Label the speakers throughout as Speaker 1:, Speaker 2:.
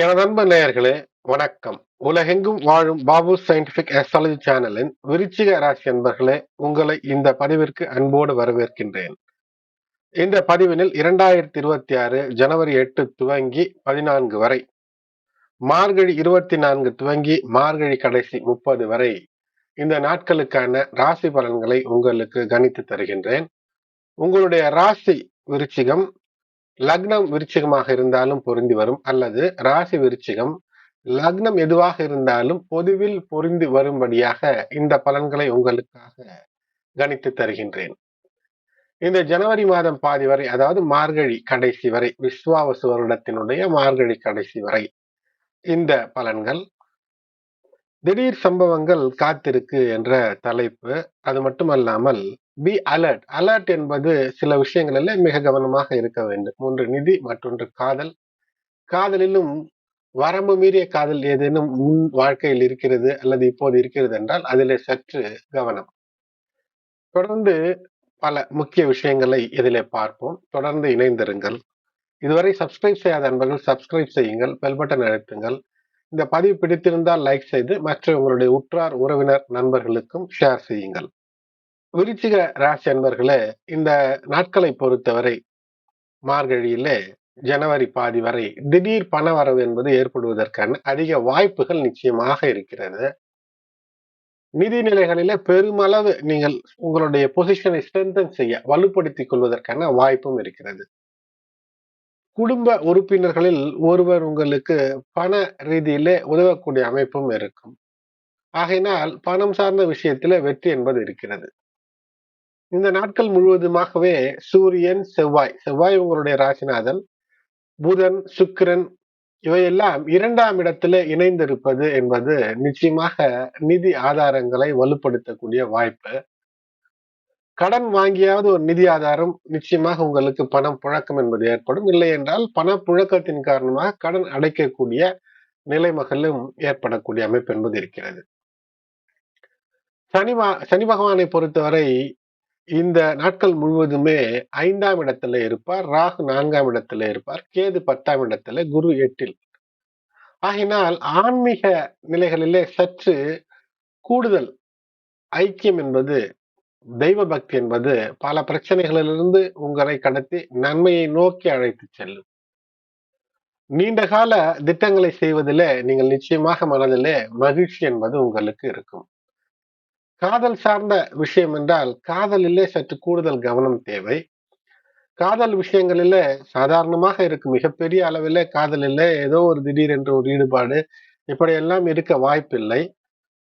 Speaker 1: எனது அன்பு நேயர்களே வணக்கம். உலகெங்கும் வாழும் பாபு சயின்டிபிக் அஸ்ட்ராலஜி சேனலின் விருச்சிக ராசி அன்பர்களே உங்களை இந்த பதிவிற்கு அன்போடு வரவேற்கின்றேன். இந்த பதிவினில் இரண்டாயிரத்தி இருபத்தி ஆறு ஜனவரி எட்டு துவங்கி பதினான்கு வரை மார்கழி இருபத்தி நான்கு துவங்கி மார்கழி கடைசி முப்பது வரை இந்த நாட்களுக்கான ராசி பலன்களை உங்களுக்கு கணித்து தருகின்றேன். உங்களுடைய ராசி விருச்சிகம் லக்னம் விருச்சிகமாக இருந்தாலும் பொருந்தி வரும் அல்லது ராசி விருச்சிகம் லக்னம் எதுவாக இருந்தாலும் பொதுவில் பொருந்தி வரும்படியாக இந்த பலன்களை உங்களுக்காக கணித்து தருகின்றேன். இந்த ஜனவரி மாதம் பாதி வரை அதாவது மார்கழி கடைசி வரை விஸ்வாவசு வருடத்தினுடைய மார்கழி கடைசி வரை இந்த பலன்கள் திடீர் சம்பவங்கள் காத்திருக்கு என்ற தலைப்பு. அது மட்டுமல்லாமல் பி அலர்ட் அலர்ட் என்பது சில விஷயங்களில் மிக கவனமாக இருக்க வேண்டும். ஒன்று நிதி மற்றொன்று காதல். காதலிலும் வரம்பு மீறிய காதல் ஏதேனும் முன் வாழ்க்கையில் இருக்கிறது அல்லது இப்போது இருக்கிறது என்றால் அதிலே சற்று கவனம். தொடர்ந்து பல முக்கிய விஷயங்களை இதிலே பார்ப்போம். தொடர்ந்து இணைந்திருங்கள். இதுவரை சப்ஸ்கிரைப் செய்யாத அன்பர்கள் சப்ஸ்கிரைப் செய்யுங்கள். பெல் பட்டன் அழுத்துங்கள். இந்த பதிவு பிடித்திருந்தால் லைக் செய்து மற்ற உங்களுடைய உற்றார் உறவினர் நண்பர்களுக்கும் ஷேர் செய்யுங்கள். விருச்சிக ராசி அன்பர்களே இந்த நாட்களை பொறுத்தவரை மார்கழியிலே ஜனவரி பாதி வரை திடீர் பண வரவு என்பது ஏற்படுவதற்கான அதிக வாய்ப்புகள் நிச்சயமாக இருக்கிறது. நிதி நிலைகளிலே பெருமளவு நீங்கள் உங்களுடைய பொசிஷனை ஸ்ட்ரென்தன் செய்ய வலுப்படுத்திக் கொள்வதற்கான வாய்ப்பும் இருக்கிறது. குடும்ப உறுப்பினர்களில் ஒருவர் உங்களுக்கு பண ரீதியிலே உதவக்கூடிய அமைப்பும் இருக்கும். ஆகையினால் பணம் சார்ந்த விஷயத்திலே வெற்றி என்பது இருக்கிறது. இந்த நாட்கள் முழுவதுமாகவே சூரியன் செவ்வாய் செவ்வாய் உங்களுடைய ராசிநாதன் புதன் சுக்கிரன் இவையெல்லாம் இரண்டாம் இடத்துல இணைந்திருப்பது என்பது நிச்சயமாக நிதி ஆதாரங்களை வலுப்படுத்தக்கூடிய வாய்ப்பு. கடன் வாங்கியாவது ஒரு நிதி ஆதாரம் நிச்சயமாக உங்களுக்கு பணம் புழக்கம் என்பது ஏற்படும். இல்லை என்றால் பண புழக்கத்தின் காரணமாக கடன் அடைக்கக்கூடிய நிலைமகளும் ஏற்படக்கூடிய அமைப்பு என்பது இருக்கிறது. சனி சனி பகவானை பொறுத்தவரை இந்த நாட்கள் முழுவதுமே ஐந்தாம் இடத்துல இருப்பார் ராகு நான்காம் இடத்துல இருப்பார் கேது பத்தாம் இடத்துல குரு எட்டில். ஆகினால் ஆன்மீக நிலைகளிலே சற்று கூடுதல் ஐக்கியம் என்பது தெய்வ பக்தி என்பது பல பிரச்சனைகளிலிருந்து உங்களை கடத்தி நன்மையை நோக்கி அழைத்து செல்லும். நீண்ட கால திட்டங்களை செய்வதிலே நீங்கள் நிச்சயமாக மனதிலே மகிழ்ச்சி என்பது உங்களுக்கு இருக்கும். காதல் சார்ந்த விஷயம் என்றால் காதலிலே சற்று கூடுதல் கவனம் தேவை. காதல் விஷயங்களிலே சாதாரணமாக இருக்கும் மிகப்பெரிய அளவிலே காதலிலே ஏதோ ஒரு திடீர் என்ற ஒரு ஈடுபாடு இப்படியெல்லாம் இருக்க வாய்ப்பில்லை.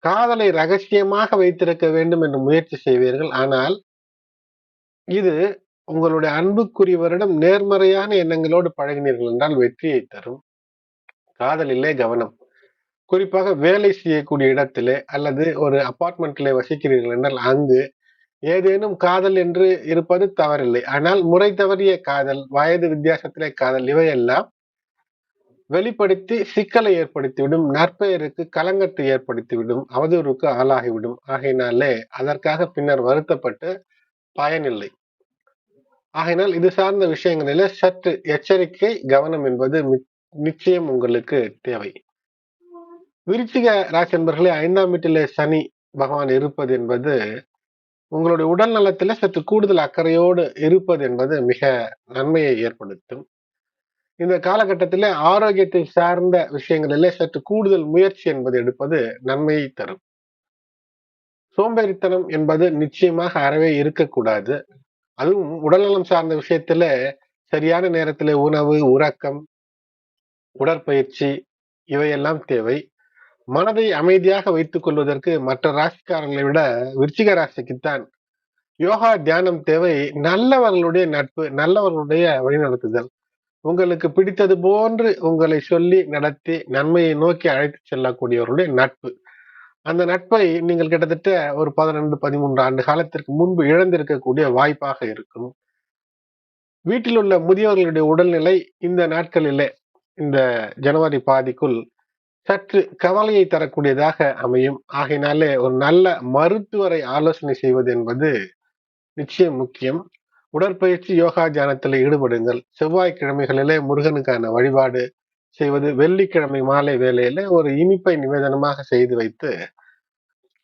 Speaker 1: காதலை ரகசியமாக வைத்திருக்க வேண்டும் என்று முயற்சி செய்வீர்கள். ஆனால் இது உங்களுடைய அன்புக்குரியவரிடம் நேர்மறையான எண்ணங்களோடு பழகினீர்கள் என்றால் வெற்றியை தரும். காதலிலே கவனம். குறிப்பாக வேலை செய்யக்கூடிய இடத்திலே அல்லது ஒரு அபார்ட்மெண்ட்டிலே வசிக்கிறீர்கள் என்றால் அங்கு ஏதேனும் காதல் என்று இருப்பது தவறில்லை. ஆனால் முறை தவறிய காதல் வயது வித்தியாசத்திலே காதல் இவையெல்லாம் வெளிப்படுத்தி சிக்கலை ஏற்படுத்திவிடும் நற்பெயருக்கு கலங்கத்தை ஏற்படுத்திவிடும் அவதூறுக்கு ஆளாகிவிடும். ஆகையினாலே அதற்காக பின்னர் வருத்தப்பட்டு பயனில்லை. ஆகையினால் இது சார்ந்த விஷயங்களில சற்று எச்சரிக்கை கவனம் என்பது நிச்சயம் உங்களுக்கு தேவை. விருச்சிக ராசி என்பர்களே ஐந்தாம் வீட்டிலே சனி பகவான் இருப்பது என்பது உங்களுடைய உடல் நலத்துல சற்று கூடுதல் அக்கறையோடு இருப்பது என்பது மிக நன்மையை ஏற்படுத்தும். இந்த காலகட்டத்தில் ஆரோக்கியத்தை சார்ந்த விஷயங்களிலே சற்று கூடுதல் முயற்சி என்பது எடுப்பது நன்மையை தரும். சோம்பேறித்தனம் என்பது நிச்சயமாக அறவே இருக்கக்கூடாது. அதுவும் உடல்நலம் சார்ந்த விஷயத்துல சரியான நேரத்தில் உணவு உறக்கம் உடற்பயிற்சி இவையெல்லாம் தேவை. மனதை அமைதியாக வைத்துக் கொள்வதற்கு மற்ற ராசிக்காரர்களை விட விருச்சிக ராசிக்குத்தான் யோகா தியானம் தேவை. நல்லவர்களுடைய நட்பு நல்லவர்களுடைய வழிநடத்துதல். உங்களுக்கு பிடித்தது போன்று உங்களை சொல்லி நடத்தி நன்மையை நோக்கி அழைத்து செல்லக்கூடியவருடைய நட்பு. அந்த நட்பை நீங்கள் கிட்டத்தட்ட ஒரு பதினெண்டு பதிமூன்று ஆண்டு காலத்திற்கு முன்பு இழந்திருக்கக்கூடிய வாய்ப்பாக இருக்கும். வீட்டில் உள்ள முதியவர்களுடைய உடல்நிலை இந்த நாட்களிலே இந்த ஜனவரி பாதிக்குள் சற்று கவலையை தரக்கூடியதாக அமையும். ஆகையினாலே ஒரு நல்ல மருத்துவரை ஆலோசனை செய்வது என்பது நிச்சயம் முக்கியம். உடற்பயிற்சி யோகா தியானத்தில் ஈடுபடுங்கள். செவ்வாய்க்கிழமைகளிலே முருகனுக்கான வழிபாடு செய்வது வெள்ளிக்கிழமை மாலை வேலையில ஒரு இனிப்பை நிவேதனமாக செய்து வைத்து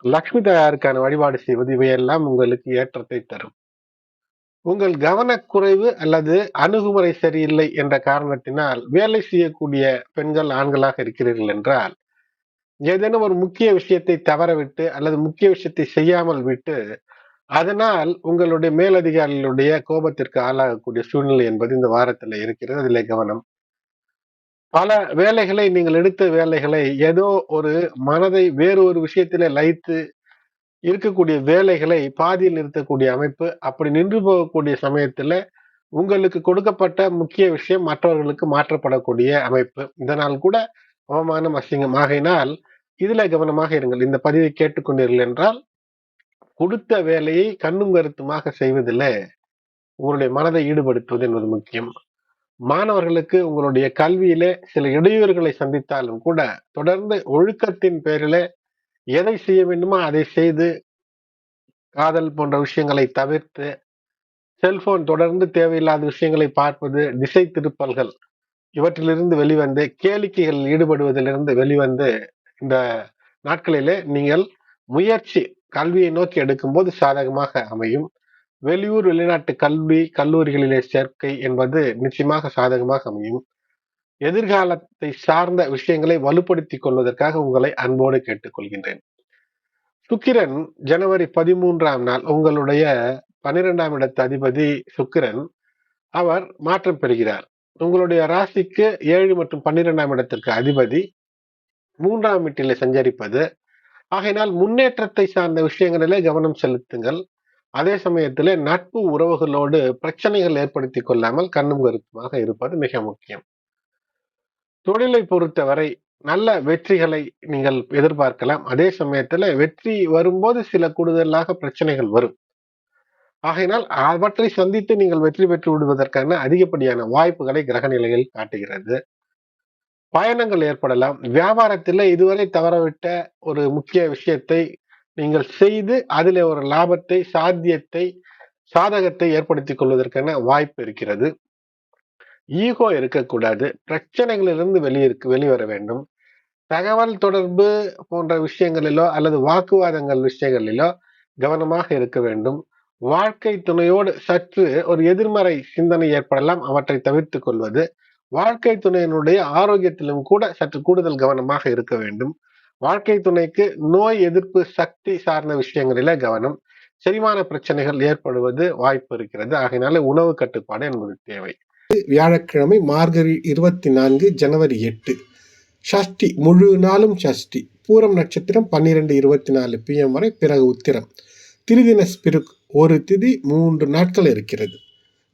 Speaker 1: லக்ஷ்மி தாயாருக்கான வழிபாடு செய்வது இவையெல்லாம் உங்களுக்கு ஏற்றத்தை தரும். உங்கள் கவனக்குறைவு அல்லது அணுகுமுறை சரியில்லை என்ற காரணத்தினால் வேலை செய்யக்கூடிய பெண்கள் ஆண்களாக இருக்கிறீர்கள் என்றால் ஏதேனும் ஒரு முக்கிய விஷயத்தை தவறவிட்டு அல்லது முக்கிய விஷயத்தை செய்யாமல் விட்டு அதனால் உங்களுடைய மேலதிகாரிகளுடைய கோபத்திற்கு ஆளாகக்கூடிய சூழ்நிலை என்பது இந்த வாரத்தில் இருக்கிறது. அதில் கவனம். பல வேலைகளை நீங்கள் எடுத்த வேலைகளை ஏதோ ஒரு மனதை வேறு ஒரு விஷயத்திலே லைத்து இருக்கக்கூடிய வேலைகளை பாதியில் நிறுத்தக்கூடிய அமைப்பு அப்படி நின்று போகக்கூடிய சமயத்துல உங்களுக்கு கொடுக்கப்பட்ட முக்கிய விஷயம் மற்றவர்களுக்கு மாற்றப்படக்கூடிய அமைப்பு. இதனால் கூட அவமானம் அசிங்கம். ஆகையினால் இதுல கவனமாக இருங்கள். இந்த பதிவை கேட்டுக்கொண்டீர்கள் என்றால் கொடுத்த வேலையை கண்ணும் கருத்துமாக செய்வதில் உங்களுடைய மனதை ஈடுபடுத்துவது என்பது முக்கியம். மாணவர்களுக்கு உங்களுடைய கல்வியிலே சில இடையூறுகளை சந்தித்தாலும் கூட தொடர்ந்து ஒழுக்கத்தின் பேரில எதை செய்ய வேண்டுமோ அதை செய்து காதல் போன்ற விஷயங்களை தவிர்த்து செல்போன் தொடர்ந்து தேவையில்லாத விஷயங்களை பார்ப்பது திசை திருப்பல்கள் இவற்றிலிருந்து வெளிவந்து கேளிக்கைகளில் ஈடுபடுவதிலிருந்து வெளிவந்து இந்த நாட்களிலே நீங்கள் முயற்சி கல்வியை நோக்கி எடுக்கும்போது சாதகமாக அமையும். வெளியூர் வெளிநாட்டு கல்வி கல்லூரிகளிலே சேர்க்கை என்பது நிச்சயமாக சாதகமாக அமையும். எதிர்காலத்தை சார்ந்த விஷயங்களை வலுப்படுத்திக் கொள்வதற்காக உங்களை அன்போடு கேட்டுக்கொள்கின்றேன். சுக்கிரன் ஜனவரி பதிமூன்றாம் நாள் உங்களுடைய பன்னிரெண்டாம் இடத்து அதிபதி சுக்கிரன் அவர் மாற்றம் பெறுகிறார். உங்களுடைய ராசிக்கு ஏழு மற்றும் பன்னிரெண்டாம் இடத்திற்கு அதிபதி மூன்றாம் வீட்டிலே சஞ்சரிப்பது ஆகையினால் முன்னேற்றத்தை சார்ந்த விஷயங்களிலே கவனம் செலுத்துங்கள். அதே சமயத்திலே நட்பு உறவுகளோடு பிரச்சனைகள் ஏற்படுத்தி கொள்ளாமல் கண்ணும் கருத்துமாக இருப்பது மிக முக்கியம். தொழிலை பொறுத்தவரை நல்ல வெற்றிகளை நீங்கள் எதிர்பார்க்கலாம். அதே சமயத்துல வெற்றி வரும்போது சில கூடுதலாக பிரச்சனைகள் வரும். ஆகையினால் அவற்றை சந்தித்து நீங்கள் வெற்றி பெற்று விடுவதற்கான அதிகப்படியான வாய்ப்புகளை கிரக நிலையில் காட்டுகிறது. பயணங்கள் ஏற்படலாம். வியாபாரத்தில் இதுவரை தவறவிட்ட ஒரு முக்கிய விஷயத்தை நீங்கள் செய்து அதில் ஒரு லாபத்தை சாத்தியத்தை சாதகத்தை ஏற்படுத்திக் கொள்வதற்கான வாய்ப்பு இருக்கிறது. ஈகோ இருக்கக்கூடாது. பிரச்சனைகளிலிருந்து வெளியிருக்கு வெளிவர வேண்டும். தகவல் தொடர்பு போன்ற விஷயங்களிலோ அல்லது வாக்குவாதங்கள் விஷயங்களிலோ கவனமாக இருக்க வேண்டும். வாழ்க்கை துணையோடு சற்று ஒரு எதிர்மறை சிந்தனை ஏற்படலாம். அவற்றை தவிர்த்து கொள்வது வாழ்க்கை துணையினுடைய ஆரோக்கியத்திலும் கூட சற்று கூடுதல் கவனமாக இருக்க வேண்டும். வாழ்க்கை துணைக்கு நோய் எதிர்ப்பு சக்தி சார்ந்த விஷயங்களில கவனம். செரிமான பிரச்சனைகள் ஏற்படுவது வாய்ப்பு இருக்கிறது. ஆகையினால உணவு கட்டுப்பாடு என்பது தேவை.
Speaker 2: வியாழக்கிழமை மார்கழி இருபத்தி நான்கு ஜனவரி எட்டு. ஷஷ்டி முழு நாளும் ஷஷ்டி. பூரம் நட்சத்திரம் பன்னிரெண்டு இருபத்தி நாலு பிஎம் வரை பிறகு உத்திரம். திரிதின ஸ்பிருக் ஒரு திதி மூன்று நாட்கள் இருக்கிறது.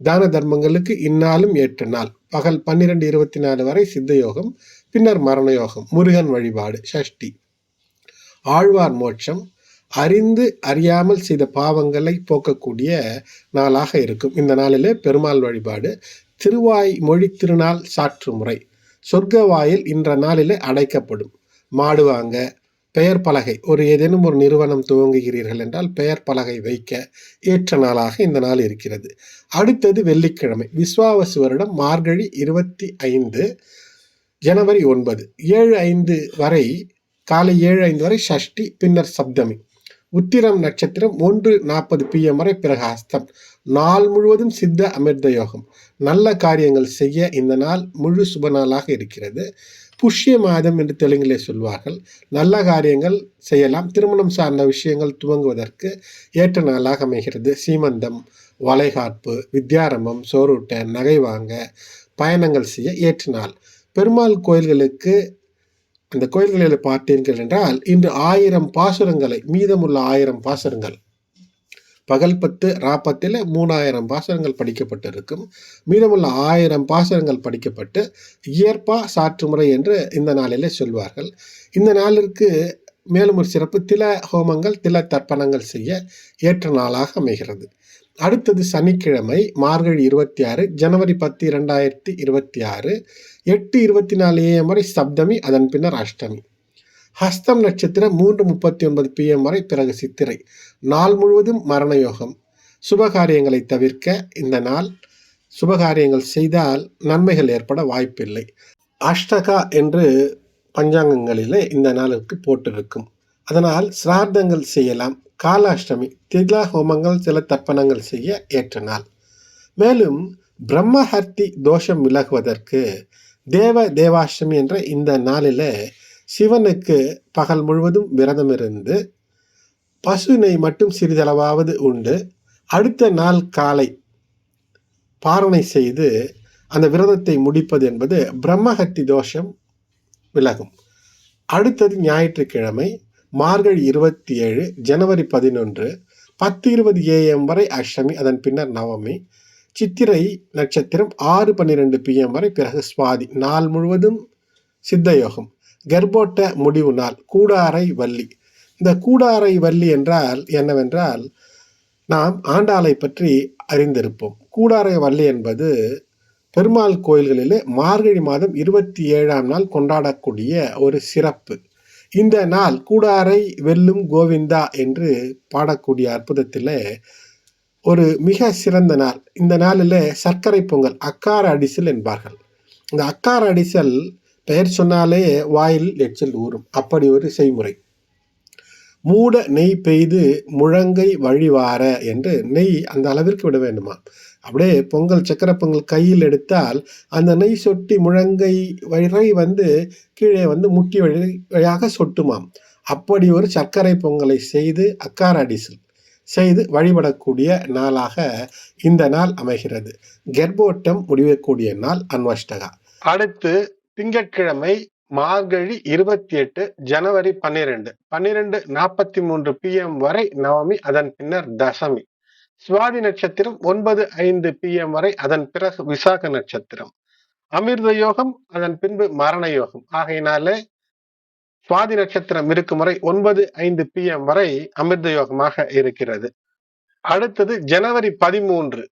Speaker 2: தான தர்மங்களுக்கு இந்நாளும் எட்டு நாள். பகல் பன்னிரெண்டு இருபத்தி நாலு வரை சித்த யோகம் பின்னர் மரண யோகம் முருகன் வழிபாடு ஷஷ்டி. ஆழ்வார் மோட்சம் அறிந்து அறியாமல் செய்த பாவங்களை போக்கக்கூடிய நாளாக இருக்கும். இந்த நாளிலே பெருமாள் வழிபாடு திருவாய் மொழி திருநாள் சாற்று முறை. சொர்க்க வாயில் இன்ற நாளிலே அடைக்கப்படும். மாடு வாங்க பெயர் பலகை. ஒரு ஏதேனும் ஒரு நிறுவனம் துவங்குகிறீர்கள் என்றால் பெயர் பலகை வைக்க ஏற்ற நாளாக இந்த நாள் இருக்கிறது. அடுத்தது வெள்ளிக்கிழமை. விஸ்வாவசு வருடம் மார்கழி இருபத்தி ஐந்து ஜனவரி ஒன்பது. ஏழு ஐந்து வரை காலை ஏழு ஐந்து வரை ஷஷ்டி பின்னர் சப்தமி. உத்திரம் நட்சத்திரம் ஒன்று நாற்பது பிஎம் வரை பிறகு அஸ்தம் நாள் முழுவதும் சித்த அமிர்த யோகம். நல்ல காரியங்கள் செய்ய இந்த நாள் முழு சுப நாளாக இருக்கிறது. புஷ்ய மாதம் என்று தெலுங்கிலே சொல்வார்கள். நல்ல காரியங்கள் செய்யலாம். திருமணம் சார்ந்த விஷயங்கள் துவங்குவதற்கு ஏற்ற நாளாக அமைகிறது. சீமந்தம் வளைகாப்பு வித்யாரம்பம் சோறுட்ட நகை வாங்க பயணங்கள் செய்ய ஏற்ற நாள். பெருமாள் கோயில்களுக்கு அந்த கோயில்களில் பார்த்தீர்கள் என்றால் இன்று ஆயிரம் பாசுரங்களை மீதமுள்ள ஆயிரம் பாசுரங்கள் பகல் பத்து ராப்பத்தில் மூணாயிரம் பாசனங்கள் படிக்கப்பட்டிருக்கும். மீதமுள்ள ஆயிரம் பாசனங்கள் படிக்கப்பட்டு இயற்பா சாற்றுமுறை என்று இந்த நாளிலே சொல்வார்கள். இந்த நாளிற்கு மேலும் ஒரு சிறப்பு தில ஹோமங்கள் தில தர்ப்பணங்கள் செய்ய ஏற்ற நாளாக அமைகிறது. அடுத்தது சனிக்கிழமை மார்கழி இருபத்தி ஆறு ஜனவரி பத்து இரண்டாயிரத்தி இருபத்தி ஆறு எட்டு இருபத்தி நாலு ஏஎம் வரை சப்தமி அதன் பின்னர் அஷ்டமி. ஹஸ்தம் நட்சத்திரம் மூன்று முப்பத்தி ஒன்பது பிஎம் வரை பிறகு சித்திரை. நாள் முழுவதும் மரண யோகம் சுபகாரியங்களை தவிர்க்க இந்த நாள் சுபகாரியங்கள் செய்தால் நன்மைகள் ஏற்பட வாய்ப்பில்லை. அஷ்டகா என்று பஞ்சாங்கங்களிலே இந்த நாளுக்கு போட்டிருக்கும். அதனால் சிரார்த்தங்கள் செய்யலாம். காலாஷ்டமி திலா ஹோமங்கள் சில தர்ப்பணங்கள் செய்ய ஏற்ற நாள். மேலும் பிரம்மஹர்த்தி தோஷம் விலகுவதற்கு தேவ தேவாஷ்டமி என்ற இந்த நாளில் சிவனுக்கு பகல் முழுவதும் விரதம் இருந்து பசு நெய் மட்டும் சிறிதளவாவது உண்டு. அடுத்த நாள் காலை பாரணை செய்து அந்த விரதத்தை முடிப்பது என்பது பிரம்மஹத்தி தோஷம் விலகும். அடுத்தது ஞாயிற்றுக்கிழமை மார்கழி இருபத்தி ஏழு ஜனவரி பதினொன்று பத்து இருபது ஏஎம் வரை அஷ்டமி அதன் பின்னர் நவமி சித்திரை நட்சத்திரம் ஆறு பன்னிரெண்டு பிஎம் வரை பிறகு சுவாதி நாள் முழுவதும் சித்தயோகம் கர்ப்போட்ட முடிவு நாள் கூடாரை வள்ளி. இந்த கூடாரை வள்ளி என்றால் என்னவென்றால் நாம் ஆண்டாளை பற்றி அறிந்திருப்போம். கூடாரை வள்ளி என்பது பெருமாள் கோயில்களிலே மார்கழி மாதம் இருபத்தி ஏழாம் நாள் கொண்டாடக்கூடிய ஒரு சிறப்பு. இந்த நாள் கூடாரை வெல்லும் கோவிந்தா என்று பாடக்கூடிய அற்புதத்தில் ஒரு மிக சிறந்த நாள். இந்த நாளில் சர்க்கரை பொங்கல் அக்கார அடிசல் என்பார்கள். இந்த அக்கார அடிசல் பெயர் சொன்னாலே வாயில் எச்சல் ஊறும். அப்படி ஒரு செய்முறை. மூட நெய் பெய்து முழங்கை வழிவார என்று நெய் அந்த அளவிற்கு விட வேண்டுமா? அப்படியே பொங்கல் சக்கரை பொங்கல் கையில் எடுத்தால் அந்த நெய் சொட்டி முழங்கை வரை வந்து கீழே வந்து முட்டி வழி வழியாக சொட்டுமாம். அப்படி ஒரு சர்க்கரை பொங்கலை செய்து அக்கார அடிசல் செய்து வழிபடக்கூடிய நாளாக இந்த நாள் அமைகிறது. கர்ப்போட்டம் முடியக்கூடிய நாள் அன்வஷ்டகா.
Speaker 1: அடுத்து திங்கட்கிழமை மார்கழி இருபத்தி எட்டு ஜனவரி பன்னிரெண்டு. பன்னிரெண்டு நாற்பத்தி மூன்று பி எம் வரை நவமி அதன் பின்னர் தசமி. சுவாதி நட்சத்திரம் ஒன்பது ஐந்து பி எம் வரை அதன் பிறகு விசாக நட்சத்திரம். அமிர்த யோகம் அதன் பின்பு மரண யோகம். ஆகையினாலே சுவாதி நட்சத்திரம் இருக்கும் வரை ஒன்பது ஐந்து பிஎம் வரை அமிர்த யோகமாக இருக்கிறது. அடுத்தது ஜனவரி பதிமூன்று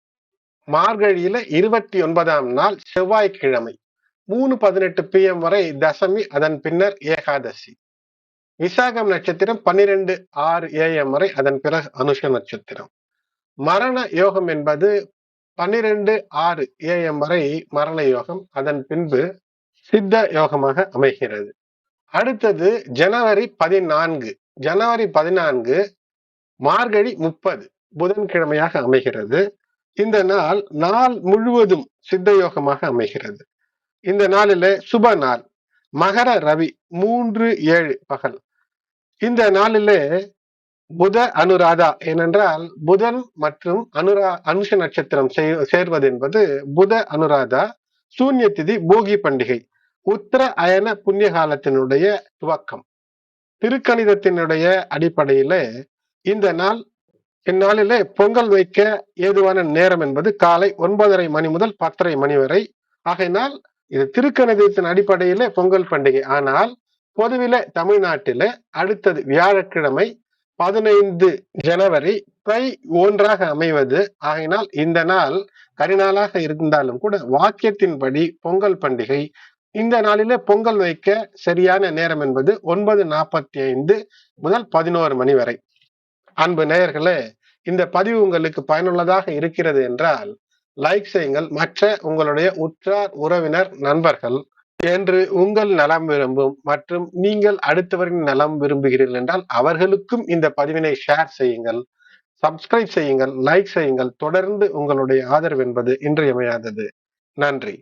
Speaker 1: மார்கழியில இருபத்தி ஒன்பதாம் நாள் செவ்வாய்க்கிழமை. மூணு பதினெட்டு பிஎம் வரை தசமி அதன் பின்னர் ஏகாதசி. விசாகம் நட்சத்திரம் பன்னிரெண்டு ஆறு ஏஎம் வரை அதன் பிறகு அனுஷ நட்சத்திரம். மரண யோகம் என்பது பன்னிரெண்டு ஆறு ஏஎம் வரை மரண யோகம் அதன் பின்பு சித்த யோகமாக அமைகிறது. அடுத்தது ஜனவரி பதினான்கு. ஜனவரி பதினான்கு மார்கழி முப்பது புதன்கிழமையாக அமைகிறது. இந்த நாள் நாள் முழுவதும் சித்த யோகமாக அமைகிறது. இந்த நாளில சுப நாள். மகர ரவி மூன்று ஏழு பகல். இந்த நாளிலே புத அனுராதா ஏனென்றால் புதன் மற்றும் அனுரா அனுஷ நட்சத்திரம் சேர்வது என்பது புத அனுராதா சூன்ய திதி போகி பண்டிகை உத்தர அயன புண்ணிய காலத்தினுடைய துவக்கம். திருக்கணிதத்தினுடைய அடிப்படையில இந்த நாள் இந்நாளிலே பொங்கல் வைக்க ஏதுவான நேரம் என்பது காலை ஒன்பதரை மணி முதல் பத்தரை மணி வரை. ஆகையினால் இது திருக்கணிதத்தின் அடிப்படையில பொங்கல் பண்டிகை. ஆனால் பொதுவில தமிழ்நாட்டில அடுத்தது வியாழக்கிழமை பதினைந்து ஜனவரி தை ஒன்றாக அமைவது. ஆகையினால் இந்த நாள் கரிநாளாக இருந்தாலும் கூட வாக்கியத்தின்படி பொங்கல் பண்டிகை. இந்த நாளில பொங்கல் வைக்க சரியான நேரம் என்பது ஒன்பது நாற்பத்தி ஐந்து முதல் பதினோரு மணி வரை. அன்பு நேயர்களே இந்த பதிவு உங்களுக்கு பயனுள்ளதாக இருக்கிறது என்றால் லைக் செய்யுங்கள். மற்ற உங்களுடைய உற்றார் உறவினர் நண்பர்கள் என்று உங்கள் நலம் விரும்பும் மற்றும் நீங்கள் அடுத்தவரின் நலம் விரும்புகிறீர்கள் என்றால் அவர்களுக்கும் இந்த பதிவினை ஷேர் செய்யுங்கள். சப்ஸ்கிரைப் செய்யுங்கள். லைக் செய்யுங்கள். தொடர்ந்து உங்களுடைய ஆதரவு என்பது இன்றியமையாதது. நன்றி.